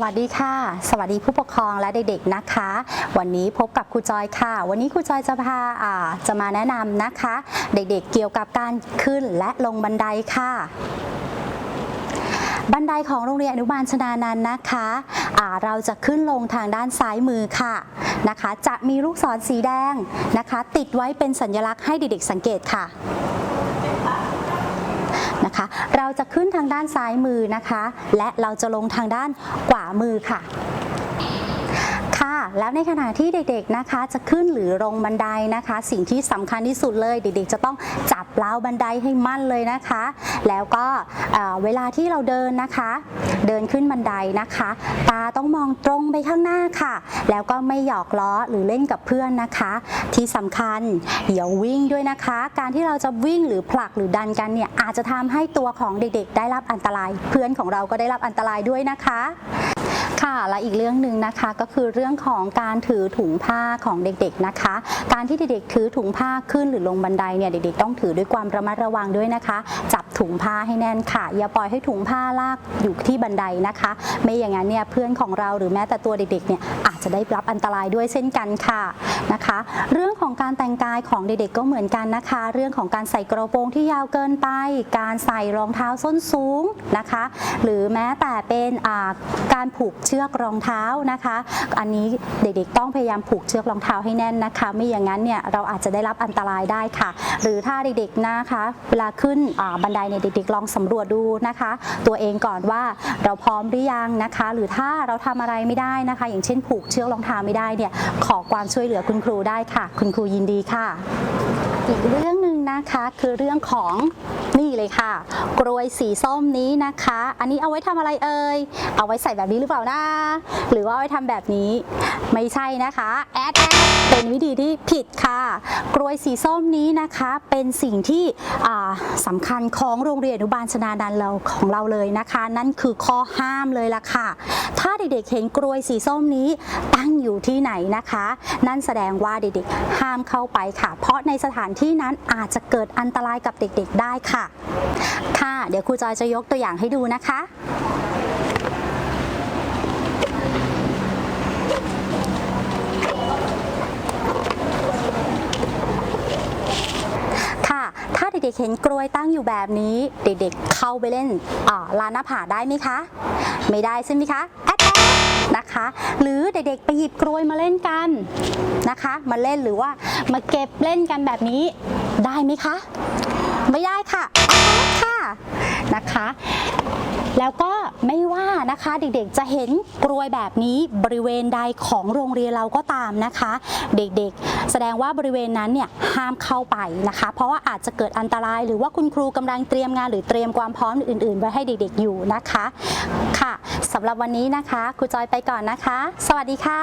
วัสดีค่ะ สวัสดีผู้ปกครองและเด็กๆนะคะ วันนี้พบกับครูจอยค่ะ วันนี้ครูจอยจะพาาจะมาแนะนำนะคะ เด็กๆเกี่ยวกับการขึ้นและลงบันไดค่ะบันไดของโรงเรียนอนุบาลชนานันนะคะเราจะขึ้นลงทางด้านซ้ายมือค่ะนะคะ จะมีลูกศรสีแดงนะคะ ติดไว้เป็นสัญลักษณ์ให้เด็กๆสังเกตค่ะ เราจะขึ้นทางด้านซ้ายมือนะคะ และเราจะลงทางด้านขวามือค่ะ ค่ะ แล้วในขณะที่เด็กๆนะคะ จะขึ้นหรือลงบันไดนะคะ สิ่งที่สำคัญที่สุดเลย เด็กๆ จะต้องจับราวบันไดให้มั่นเลยนะคะ แล้วก็เอ่อเวลาที่เราเดินนะคะ เดินขึ้นบันไดนะคะ ตาต้องมองตรงไปข้างหน้าค่ะ แล้วก็ไม่หยอกล้อหรือเล่นกับเพื่อนนะคะ ที่สำคัญอย่าวิ่งด้วยนะคะ การที่เราจะวิ่งหรือผลักหรือดันกันเนี่ยอาจจะทำให้ตัวของเด็กๆ ได้รับอันตราย เพื่อนของเราก็ได้รับอันตรายด้วยนะคะ ค่ะและอีกเรื่องหนึ่งนะคะก็คือเรื่องของการถือถุงผ้าของเด็กๆนะคะ การที่เด็กๆถือถุงผ้าขึ้นหรือลงบันไดเนี่ยเด็กๆต้องถือด้วยความระมัดระวังด้วยนะคะ จับถุงผ้าให้แน่นค่ะ อย่าปล่อยให้ถุงผ้าลากอยู่ที่บันไดนะคะ ไม่อย่างนั้นเนี่ยเพื่อนของเราหรือแม้แต่ตัวเด็กๆเนี่ยอาจจะได้รับอันตรายด้วยเช่นกันค่ะนะคะ เรื่องของการแต่งกายของเด็กๆก็เหมือนกันนะคะ เรื่องของการใส่กระโปรงที่ยาวเกินไป การใส่รองเท้าส้นสูงนะคะ หรือแม้แต่เป็นการผูกเชือกรองเท้านะคะ อันนี้เด็กๆต้องพยายามผูกเชือกรองเท้าให้แน่นนะคะ ไม่อย่างนั้นเนี่ยเราอาจจะได้รับอันตรายได้ค่ะ หรือถ้าเด็กๆนะคะ เวลาขึ้นบันไดเนี่ยเด็กๆลองสำรวจดูนะคะ ตัวเองก่อนว่าเราพร้อมหรือยังนะคะ หรือถ้าเราทำอะไรไม่ได้นะคะ อย่างเช่น ผูกเชือกรองเท้าไม่ได้เนี่ยขอความช่วยเหลือคุณครูได้ค่ะ คุณครูยินดีค่ะอีกเรื่องหนึ่งนะคะคือเรื่องของ นี่เลยค่ะ กรวยสีส้มนี้นะคะ อันนี้เอาไว้ทำอะไรเอ่ย เอาไว้ใส่แบบนี้หรือเปล่านะ หรือว่าเอาไว้ทำแบบนี้ ไม่ใช่นะคะแอดแอดเป็นวิธีที่ผิดค่ะ กรวยสีส้มนี้นะคะ เป็นสิ่งที่อ่าสำคัญของโรงเรียนอนุบาลชนาดันเราของเราเลยนะคะ นั่นคือข้อห้ามเลยล่ะค่ะ ถ้าเด็กๆเห็นกรวยสีส้มนี้ตั้งอยู่ที่ไหนนะคะ นั่นแสดงว่าเด็กๆห้ามเข้าไปค่ะ เพราะในสถานที่นั้นอาจจะเกิดอันตรายกับเด็กๆ ได้ค่ะค่ะเดี๋ยวครูจอยจะยกตัวอย่างให้ดูนะคะ ค่ะถ้าเด็กๆเห็นกลวยตั้งอยู่แบบนี้ เด็กๆเข้าไปเล่นอ่าลานหน้าผาได้ไหมคะ ไม่ได้ใช่ไหมคะแอดแอดนะคะ หรือเด็กๆไปหยิบกลวยมาเล่นกันนะคะ มาเล่นหรือว่ามาเก็บเล่นกันแบบนี้ได้ไหมคะ ไม่ได้ นะคะ แล้วก็ไม่ว่านะคะเด็กๆจะเห็นกรวยแบบนี้บริเวณใดของโรงเรียนเราก็ตามนะคะ เด็กๆ แสดงว่าบริเวณนั้นเนี่ยห้ามเข้าไปนะคะ เพราะว่าอาจจะเกิดอันตราย หรือว่าคุณครูกำลังเตรียมงานหรือเตรียมความพร้อมอื่นๆ ไว้ให้เด็กๆอยู่นะคะค่ะสำหรับวันนี้นะคะครูจอยไปก่อนนะคะ สวัสดีค่ะ